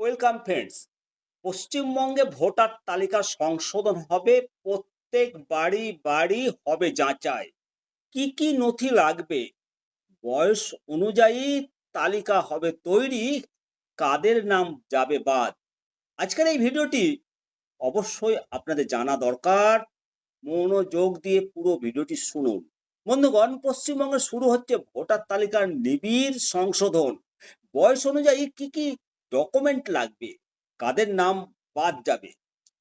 Welcome friends, পশ্চিমবঙ্গে voter তালিকা সংশোধন হবে, প্রত্যেক বাড়ি বাড়ি হবে যাচাই। কি কি নথি লাগবে? বয়স অনুযায়ী তালিকা হবে তৈরি, কাদের নাম যাবে বাদ। আজকের এই ভিডিওটি অবশ্যই আপনাদের জানা দরকার। মনোযোগ দিয়ে পুরো ভিডিওটি শুনুন। বন্ধুগণ, পশ্চিমবঙ্গে শুরু হচ্ছে ভোটার তালিকার নিবিড় সংশোধন। বয়স অনুযায়ী কি কি ডকুমেন্ট লাগবে, কাদের নাম বাদ যাবে।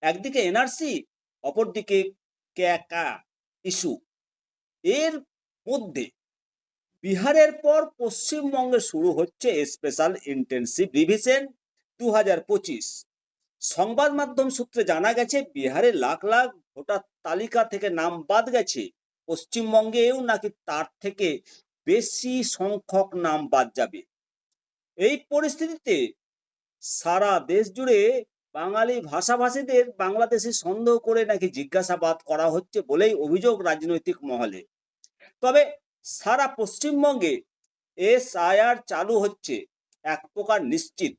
একদিকে এনআরসি অপরদিকে ক্যাকা ইস্যু। এর মধ্যে বিহারের পর পশ্চিমবঙ্গে শুরু হচ্ছে স্পেশাল ইন্টেন্সিভ রিভিশন দু হাজার পঁচিশ। সংবাদ মাধ্যম সূত্রে জানা গেছে, বিহারে লাখ লাখ ভোটার তালিকা থেকে নাম বাদ গেছে। পশ্চিমবঙ্গেও নাকি তার থেকে বেশি সংখ্যক নাম বাদ যাবে। এই পরিস্থিতিতে সারা দেশ জুড়ে বাঙালি ভাষাভাষীদের বাংলাদেশে সন্দেহ করে নাকি জিজ্ঞাসাবাদ করা হচ্ছে বলেই অভিযোগ রাজনৈতিক মহলে। তবে সারা পশ্চিমবঙ্গে এসআইআর চালু হচ্ছে এক প্রকার নিশ্চিত।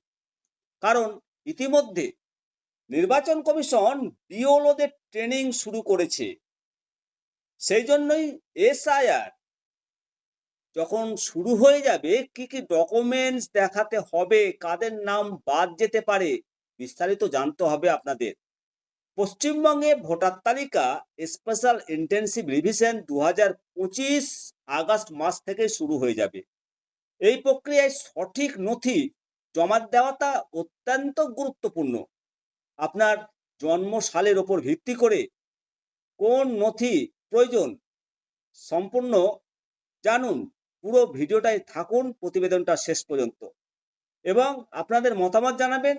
কারণ ইতিমধ্যে নির্বাচন কমিশন বিওলোদের ট্রেনিং শুরু করেছে। সেই জন্যই এসআইআর যখন শুরু হয়ে যাবে, কি কি ডকুমেন্টস দেখাতে হবে, কাদের নাম বাদ যেতে পারে, বিস্তারিত জানতে হবে আপনাদের। পশ্চিমবঙ্গে ভোটার তালিকা স্পেশাল ইন্টেন্সিভ রিভিশন দু হাজার পঁচিশ আগস্ট মাস থেকে শুরু হয়ে যাবে। এই প্রক্রিয়ায় সঠিক নথি জমা দেওয়াটা অত্যন্ত গুরুত্বপূর্ণ। আপনার জন্ম সালের ওপর ভিত্তি করে কোন নথি প্রয়োজন, সম্পূর্ণ জানুন। পুরো ভিডিওটায় থাকুন, প্রতিবেদনটা শেষ পর্যন্ত। এবং আপনাদের মতামত জানাবেন,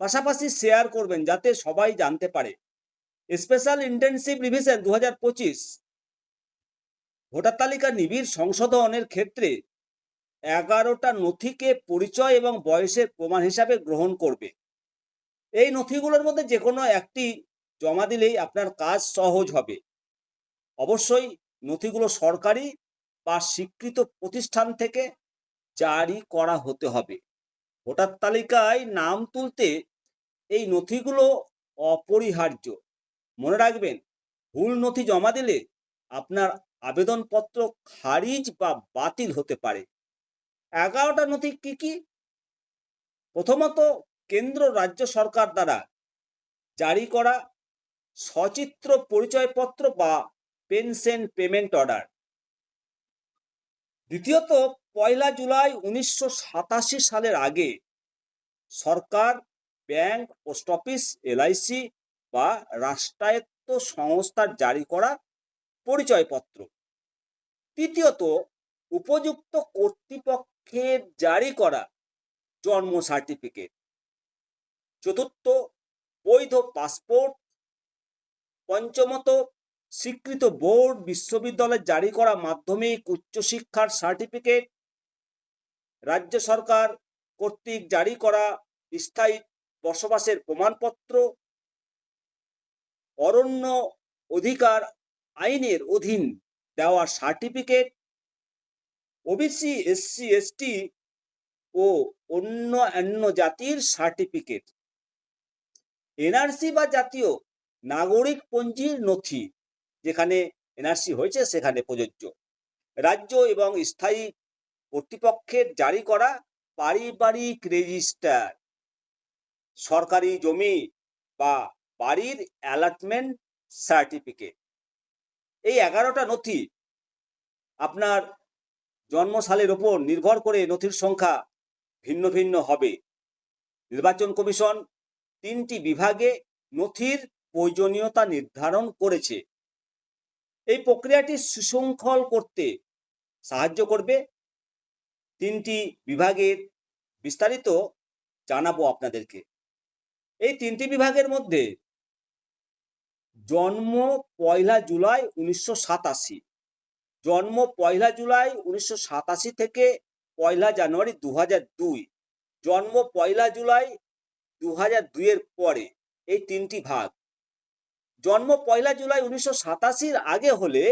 পাশাপাশি শেয়ার করবেন যাতে সবাই জানতে পারে। স্পেশাল ইন্টেনসিভ রিভিশন দু হাজার পঁচিশ ভোটার তালিকা নিবিড় সংশোধনের ক্ষেত্রে এগারোটা নথিকে পরিচয় এবং বয়সের প্রমাণ হিসাবে গ্রহণ করবে। এই নথিগুলোর মধ্যে যে কোনো একটি জমা দিলেই আপনার কাজ সহজ হবে। অবশ্যই নথিগুলো সরকারি বা স্বীকৃত প্রতিষ্ঠান থেকে জারি করা হতে হবে। ভোটার তালিকায় নাম তুলতে এই নথিগুলো অপরিহার্য। মনে রাখবেন, ভুল নথি জমা দিলে আপনার আবেদনপত্র খারিজ বা বাতিল হতে পারে। এগারোটা নথি কি কি? প্রথমত, কেন্দ্র রাজ্য সরকার দ্বারা জারি করা সচিত্র পরিচয়পত্র বা পেনশন পেমেন্ট অর্ডার। দ্বিতীয়ত, পয়লা জুলাই উনিশশো সাতাশি সালের আগে সরকার, ব্যাংক, পোস্ট অফিস এলআইসি বা রাষ্ট্রায়ত্ত সংস্থার জারি করা পরিচয়পত্র। তৃতীয়ত, উপযুক্ত কর্তৃপক্ষের জারি করা জন্ম সার্টিফিকেট। চতুর্থ, বৈধ পাসপোর্ট। পঞ্চমত স্বীকৃত বোর্ড বিশ্ববিদ্যালয় জারি করা মাধ্যমিক উচ্চশিক্ষার সার্টিফিকেট রাজ্য সরকার কর্তৃক জারি করা স্থায়ী বসবাসের প্রমাণপত্র, অরণ্য অধিকার আইনের অধীন দেওয়া সার্টিফিকেট ওবিসি এসসি এসটি ও অন্য অন্য জাতির সার্টিফিকেট। এনআরসি বা জাতীয় নাগরিক পঞ্জির নথি। যেখানে এনআরসি হয়েছে, সেখানে প্রযোজ্য। রাজ্য এবং স্থায়ী কর্তৃপক্ষের জারি করা পারিবারিক রেজিস্টার। সরকারি জমি বা বাড়ির অ্যালটমেন্ট সার্টিফিকেট। এই এগারোটা নথি আপনার জন্মসালের ওপর নির্ভর করে নথির সংখ্যা ভিন্ন ভিন্ন হবে। নির্বাচন কমিশন তিনটি বিভাগে নথির প্রয়োজনীয়তা নির্ধারণ করেছে। এই প্রক্রিয়াটি সুশৃঙ্খল করতে সাহায্য করবে। তিনটি বিভাগের বিস্তারিত জানাব আপনাদেরকে। এই তিনটি বিভাগের মধ্যে জন্ম পয়লা জুলাই উনিশশো সাতাশি। জন্ম পয়লা জুলাই উনিশশো সাতাশি থেকে পয়লা জানুয়ারি দু দুই। জন্ম পয়লা জুলাই দু হাজার দুইয়ের পরে এই তিনটি ভাগ। জন্ম পয়লা জুলাই উনিশশো সাতাশির আগে হলে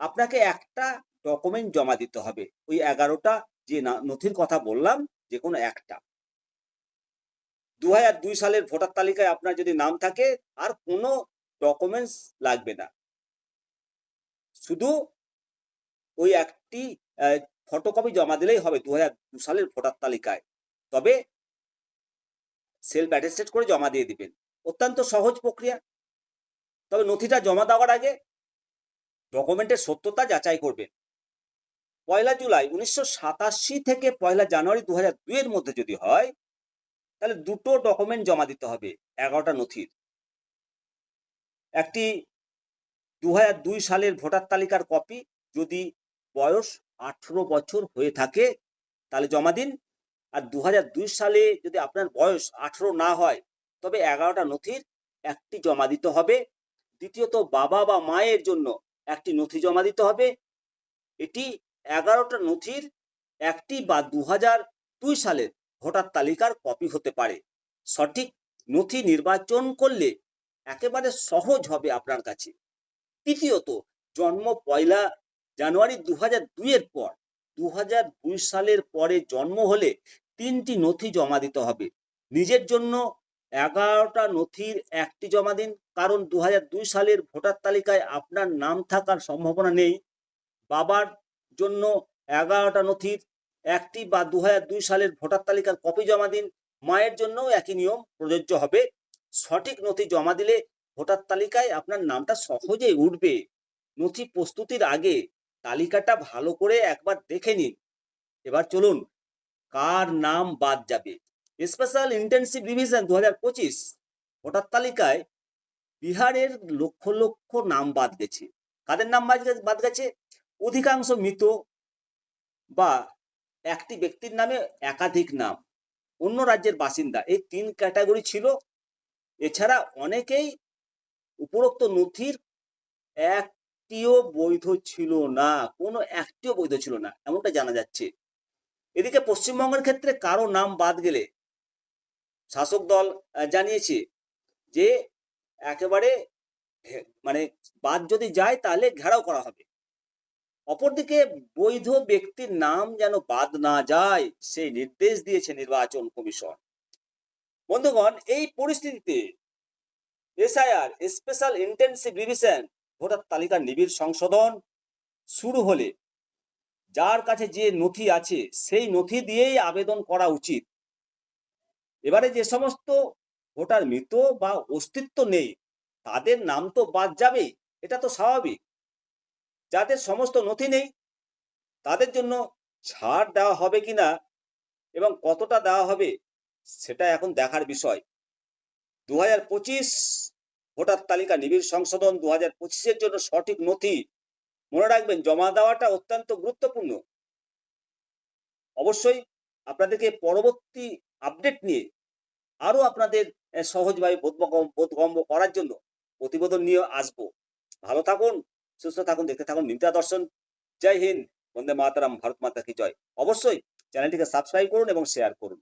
আপনাকে একটা ডকুমেন্ট জমা দিতে হবে। ওই এগারোটা যে নথির কথা বললাম, যে কোনো একটা। দু দুই সালের ভোটার তালিকায় আপনার যদি নাম থাকে, আর কোনো ডকুমেন্টস লাগবে না। শুধু ওই একটি ফটোকপি জমা দিলেই হবে দু সালের ভোটার তালিকায়। তবে সেলফ অ্যাটেস্টেড করে জমা দিয়ে দিবেন। অত্যন্ত সহজ প্রক্রিয়া। তবে নথিটা জমা দেওয়ার আগে ডকুমেন্টের সত্যতা যাচাই করবেন পয়লা জুলাই উনিশশো সাতাশি থেকে পয়লা জানুয়ারি দু হাজার মধ্যে যদি হয়, তাহলে দুটো ডকুমেন্ট জমা দিতে হবে, এগারোটা নথির। একটি দু দুই সালের ভোটার তালিকার কপি যদি বয়স আঠেরো বছর হয়ে থাকে, তাহলে জমা দিন। আর দু দুই সালে যদি আপনার বয়স আঠেরো না হয়, তবে এগারোটা নথির একটি জমা দিতে হবে। দ্বিতীয়ত বাবা বা মায়ের জন্য একটি নথি জমা দিতে হবে। এটি এগারোটা নথির একটি বা দু হাজার দুই সালের ভোটার তালিকার কপি হতে পারে। সঠিক নথি নির্বাচন করলে একেবারে সহজ হবে আপনার কাছে। তৃতীয়ত, জন্ম পয়লা জানুয়ারি দু হাজার দুইয়ের পর দু হাজার দুই সালের পরে জন্ম হলে তিনটি নথি জমা দিতে হবে। নিজের জন্য এগারোটা নথির একটি জমা দিন। কারণ দু সালের ভোটার তালিকায় আপনার নাম থাকার সম্ভাবনা নেই। বাবার জন্য এগারোটা নথির একটি বা দু সালের ভোটার তালিকার কপি জমা দিন। মায়ের জন্য একই নিয়ম প্রযোজ্য হবে। সঠিক নথি জমা দিলে ভোটার তালিকায় আপনার নামটা সহজেই উঠবে। নথি প্রস্তুতির আগে তালিকাটা ভালো করে একবার দেখে নিন। এবার চলুন, কার নাম বাদ যাবে? স্পেশাল ইন্টেন্সিভ রিভিশন দু হাজার পঁচিশ ভোটার তালিকায় বিহারের লক্ষ লক্ষ নাম বাদ গেছে। কাদের নাম বাদ গেছে- অধিকাংশ মৃত বা একটি ব্যক্তির নামে একাধিক নাম। অন্য রাজ্যের বাসিন্দা। এই তিন ক্যাটাগরি ছিল। এছাড়া অনেকেই উপরোক্ত নথির একটিও বৈধ ছিল না, কোনো একটিও বৈধ ছিল না, এমনটা জানা যাচ্ছে। এদিকে পশ্চিমবঙ্গের ক্ষেত্রে কারও নাম বাদ গেলে শাসক দল জানিয়েছে যে একেবারে মানে বাদ যদি যায় তাহলে ঘেরাও করা হবে। অপরদিকে বৈধ ব্যক্তির নাম যেন বাদ না যায়, সেই নির্দেশ দিয়েছে নির্বাচন কমিশন। বন্ধুগণ, এই পরিস্থিতিতে SIR, special intensive revision, voter তালিকার নিবিড় সংশোধন শুরু হলে যার কাছে যে নথি আছে, সেই নথি দিয়েই আবেদন করা উচিত। এবারে যে সমস্ত ভোটার মৃত বা অস্তিত্ব নেই। তাদের নাম তো বাদ যাবেই, এটা তো স্বাভাবিক। যাদের সমস্ত নথি নেই, তাদের জন্য ছাড় দেওয়া হবে কিনা এবং কতটা দেওয়া হবে, সেটা এখন দেখার বিষয়। দু হাজার পঁচিশ ভোটার তালিকা নিবিড় সংশোধন দু হাজার পঁচিশের জন্য সঠিক নথি। মনে রাখবেন, জমা দেওয়াটা অত্যন্ত গুরুত্বপূর্ণ। অবশ্যই আপনাদেরকে পরবর্তী আপডেট নিয়ে আরও আপনাদের সহজভাবে বোধগম্য করার জন্য প্রতিবেদন নিয়ে আসব। ভালো থাকুন, সুস্থ থাকুন, দেখতে থাকুন নিমতা দর্শন। জয় হিন্দ, বন্দে মাতারাম, ভারত মাতা কি জয়। অবশ্যই চ্যানেলটিকে সাবস্ক্রাইব করুন এবং শেয়ার করুন।